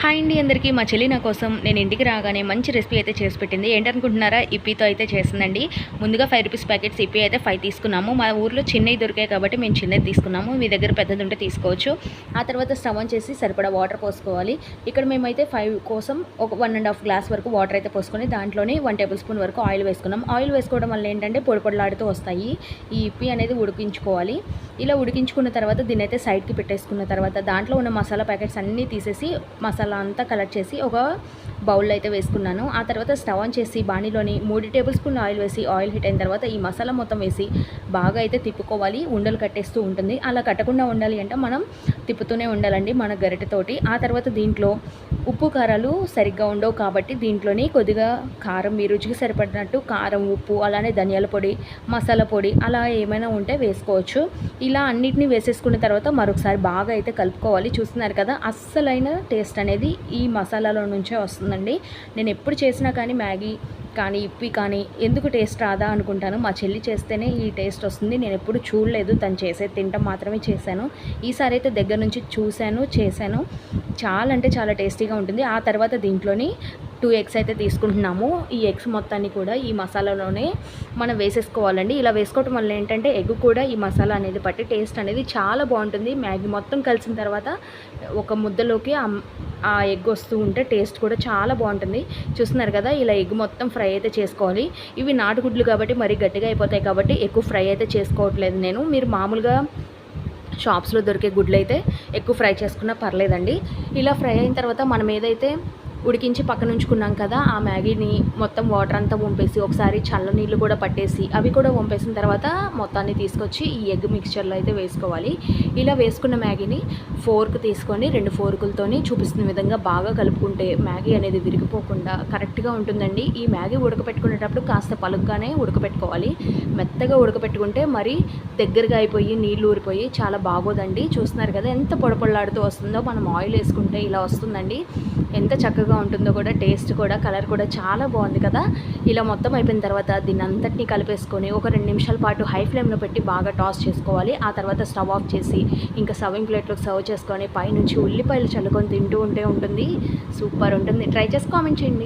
Hi అండి అందరికీ. మా చెల్లి నా కోసం నేను ఇంటికి రాగానే మంచి రెసిపీ అయితే చేసి పెట్టింది. ఏంటనుకుంటున్నారా? ఇప్పీతో అయితే చేసిందండి. ముందుగా ఫైవ్ రూపీస్ ప్యాకెట్స్ ఇప్పి అయితే ఫైవ్ తీసుకున్నాము. మా ఊర్లో చిన్నవి దొరికాయి కాబట్టి మేము చిన్నది తీసుకున్నాము. మీ దగ్గర పెద్దది ఉంటే తీసుకోవచ్చు. ఆ తర్వాత స్టవ్ ఆన్ చేసి సరిపడా వాటర్ పోసుకోవాలి. ఇక్కడ మేమైతే ఫైవ్ కోసం ఒక వన్ అండ్ హాఫ్ గ్లాస్ వరకు వాటర్ అయితే పోసుకొని దాంట్లోనే వన్ టేబుల్ స్పూన్ వరకు ఆయిల్ వేసుకున్నాం. ఆయిల్ వేసుకోవడం వల్ల ఏంటంటే పొడిపొడలాడుతూ వస్తాయి. ఈ ఇప్పి అనేది ఉడికించుకోవాలి. ఇలా ఉడికించుకున్న తర్వాత దీన్ని అయితే సైడ్కి పెట్టేసుకున్న తర్వాత దాంట్లో ఉన్న మసాలా ప్యాకెట్స్ అన్నీ తీసేసి మసాలా అంతా కలెక్ట్ చేసి ఒక బౌల్లో అయితే వేసుకున్నాను. ఆ తర్వాత స్టవ్ ఆన్ చేసి బాణీలోని మూడు టేబుల్ స్పూన్ ఆయిల్ వేసి ఆయిల్ హిట్ అయిన తర్వాత ఈ మసాలా మొత్తం వేసి బాగా అయితే తిప్పుకోవాలి. ఉండలు కట్టేస్తూ ఉంటుంది. అలా కట్టకుండా ఉండాలి అంటే మనం తిప్పుతూనే ఉండాలండి మన గరిటెతోటి. ఆ తర్వాత దీంట్లో ఉప్పు కారాలు సరిగ్గా ఉండవు కాబట్టి దీంట్లోని కొద్దిగా కారం మీ రుచికి సరిపడినట్టు కారం ఉప్పు అలానే ధనియాల పొడి మసాలా పొడి అలా ఏమైనా ఉంటే వేసుకోవచ్చు. ఇలా అన్నిటిని వేసేసుకున్న తర్వాత మరొకసారి బాగా అయితే కలుపుకోవాలి. చూస్తున్నారు కదా అస్సలైన టేస్ట్ అనేది ఈ మసాలాలో నుంచే వస్తుందండి. నేను ఎప్పుడు చేసినా కానీ మ్యాగీ కానీ ఇప్పి కానీ ఎందుకు టేస్ట్ రాదా అనుకుంటాను. మా చెల్లి చేస్తేనే ఈ టేస్ట్ వస్తుంది. నేను ఎప్పుడు చూడలేదు. తను చేసే తింటాం మాత్రమే చేశాను. ఈసారి అయితే దగ్గర నుంచి చూశాను చేశాను. చాలా అంటే చాలా టేస్టీగా ఉంటుంది. ఆ తర్వాత దీంట్లోని టూ ఎగ్స్ అయితే తీసుకుంటున్నాము. ఈ ఎగ్స్ మొత్తాన్ని కూడా ఈ మసాలాలోనే మనం వేసేసుకోవాలండి. ఇలా వేసుకోవటం వల్ల ఏంటంటే ఎగ్ కూడా ఈ మసాలా అనేది పట్టి టేస్ట్ అనేది చాలా బాగుంటుంది. మ్యాగీ మొత్తం కలిసిన తర్వాత ఒక ముద్దలోకి ఆ ఎగ్ వస్తూ ఉంటే టేస్ట్ కూడా చాలా బాగుంటుంది. చూస్తున్నారు కదా ఇలా ఎగ్ మొత్తం ఫ్రై అయితే చేసుకోవాలి. ఇవి నాటుగుడ్లు కాబట్టి మరీ గట్టిగా అయిపోతాయి కాబట్టి ఎక్కువ ఫ్రై అయితే చేసుకోవట్లేదు నేను. మీరు మామూలుగా షాప్స్లో దొరికే గుడ్లు అయితే ఎక్కువ ఫ్రై చేసుకున్నా పర్లేదండి. ఇలా ఫ్రై అయిన తర్వాత మనం ఏదైతే ఉడికించి పక్కన ఉంచుకున్నాం కదా ఆ మ్యాగీని మొత్తం వాటర్ అంతా వంపేసి ఒకసారి చల్ల నీళ్ళు కూడా పట్టేసి అవి కూడా వంపేసిన తర్వాత మొత్తాన్ని తీసుకొచ్చి ఈ ఎగ్ మిక్స్చర్లో అయితే వేసుకోవాలి. ఇలా వేసుకున్న మ్యాగీని ఫోర్క్ తీసుకొని రెండు ఫోర్కులతోని చూపిస్తున్న విధంగా బాగా కలుపుకుంటే మ్యాగీ అనేది విరిగిపోకుండా కరెక్ట్గా ఉంటుందండి. ఈ మ్యాగీ ఉడకపెట్టుకునేటప్పుడు కాస్త పలుగ్గానే ఉడకపెట్టుకోవాలి. మెత్తగా ఉడకపెట్టుకుంటే మరి దగ్గరగా అయిపోయి నీళ్ళు ఊరిపోయి చాలా బాగోదండి. చూస్తున్నారు కదా ఎంత పొడపొడలాడుతూ వస్తుందో మనం ఆయిల్ వేసుకుంటే ఇలా వస్తుందండి. ఎంత చక్కగా ఉంటుందో కూడా టేస్ట్ కూడా కలర్ కూడా చాలా బాగుంది కదా. ఇలా మొత్తం అయిపోయిన తర్వాత దీన్ని అంతటినీ కలిపేసుకొని ఒక రెండు నిమిషాల పాటు హై ఫ్లేమ్లో పెట్టి బాగా టాస్ చేసుకోవాలి. ఆ తర్వాత స్టవ్ ఆఫ్ చేసి ఇంకా సర్వింగ్ ప్లేట్లోకి సర్వ్ చేసుకొని పైనుంచి ఉల్లిపాయలు చల్లుకొని తింటూ ఉంటే ఉంటుంది. సూపర్ ఉంటుంది. ట్రై చేసి కామెంట్ చేయండి.